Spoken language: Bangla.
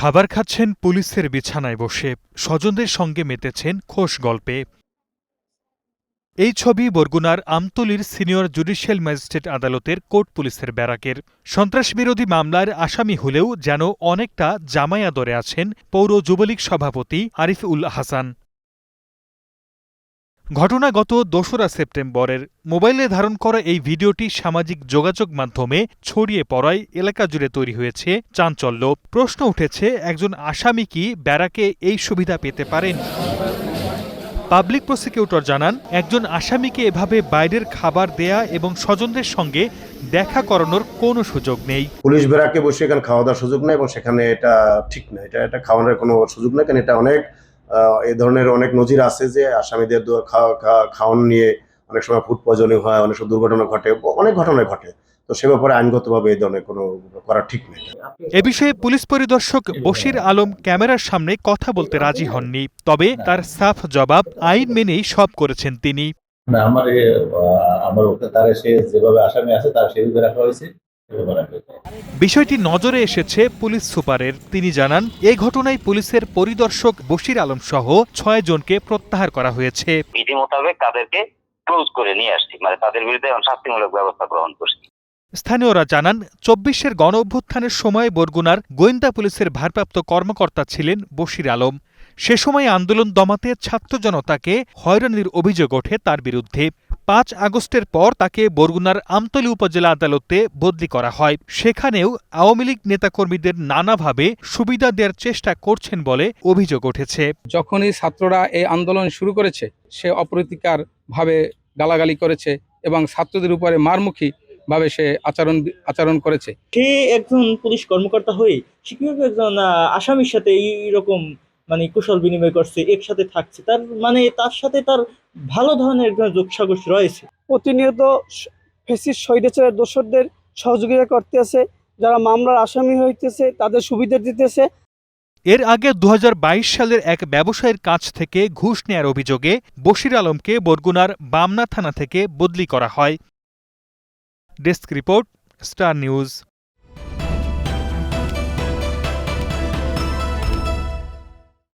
খাবার খাচ্ছেন পুলিশের বিছানায় বসে। স্বজনদের সঙ্গে মেতেছেন খোশ গল্পে। এই ছবি বরগুনার আমতলির সিনিয়র জুডিশিয়াল ম্যাজিস্ট্রেট আদালতের কোর্ট পুলিশের ব্যারাকের। সন্ত্রাসবিরোধী মামলার আসামি হলেও যেন অনেকটা জামায়াদরে আছেন পৌর যুবলীগ সভাপতি আরিফ উল হাসান। ঘটনা গত দোসরা সেপ্টেম্বরের মোবাইলে ধারণ করা এই ভিডিওটি সামাজিক যোগাযোগ মাধ্যমে ছড়িয়ে পড়ায় এলাকা জুড়ে তৈরি হয়েছে। চাঞ্চল্য, প্রশ্ন উঠেছে, একজন আসামি কি ব্যারাকে এই সুবিধা পেতে পারেন? পাবলিক প্রসিকিউটর জানান, একজন আসামিকে এভাবে বাইরের খাবার দেয়া এবং স্বজনদের সঙ্গে দেখা করানোর কোনো সুযোগ নেই। পুলিশ বেড়াকে বসে এখানে খাওয়া দাওয়ার সুযোগ নেই এবং সেখানে এটা ঠিক না। এটা এটা খাওয়ানোর কোনো সুযোগ নেই, কারণ এটা অনেক আহ, এই ধরনের অনেক নজির আছে যে আসামিদের খাওয়ানো নিয়ে অনেক সময় ফুড পয়জনিং হয় অনেক সময় দুর্ঘটনা ঘটে অনেক ঘটনা ঘটে। তো সে ব্যাপারে আইনগতভাবে এই ধরনের কোনো করা ঠিক নেই। এ বিষয়ে পুলিশ পরিদর্শক বশির আলম ক্যামেরার সামনে কথা বলতে রাজি হননি তবে তার সাফ জবাব আইন মেনেই সব করেছেন তিনি। আমার আহ, আমার তার সে যেভাবে আসামি আছে তার সেভাবে রাখা হয়েছে। বিষয়টি নজরে এসেছে পুলিশ সুপারের। তিনি জানান এ ঘটনায় পুলিশের পরিদর্শক বশির আলম সহ ছয় জনকে প্রত্যাহার করা হয়েছে। বিধি মোতাবেক তাদেরকে ক্লোজ করে নিয়ে আসছি মানে তাদের বিরুদ্ধে শাস্তিমূলক ব্যবস্থা গ্রহণ করছি। স্থানীয়রা জানান চব্বিশের গণ অভ্যুত্থানের সময় বরগুনার গোয়েন্দা পুলিশের ভারপ্রাপ্ত কর্মকর্তা ছিলেন বশির আলম। সে সময় আন্দোলন দমাতে ছাত্র জনতাকে হয়রানির অভিযোগ ওঠে তার বিরুদ্ধে। পাঁচ আগস্টের পর তাকে বরগুনার আমতলী উপজেলা আদালতে বদলি করা হয়। সেখানেও আওয়ামী লীগ নেতাকর্মীদের নানাভাবে সুবিধা দেওয়ার চেষ্টা করছেন বলে অভিযোগ উঠেছে। যখনই ছাত্ররা এই আন্দোলন শুরু করেছে সে অপ্রতিকার ভাবে গালাগালি করেছে এবং ছাত্রদের উপরে মারমুখী ভাবে সে আচরণ আচরণ করেছে। সে একজন পুলিশ কর্মকর্তা হয়ে সে কীভাবে একজন আসামির সাথে এইরকম মানে কুশল বিনিময় করছে একসাথে থাকছে। তার মানে তার সাথে তার ভালো ধরনের একজন যোগসাগস রয়েছে। প্রতিনিয়ত ফেসিস স্বৈরাচারের দোষরদের সহযোগিতা করতেছে যারা মামলার আসামি হইতেছে তাদের সুবিধা দিতেছে। এর আগে দু হাজার বাইশ সালের এক ব্যবসায়ীর কাছ থেকে ঘুষ নেয়ার অভিযোগে বশির আলমকে বরগুনার বামনা থানা থেকে বদলি করা হয়। Desk report Star News.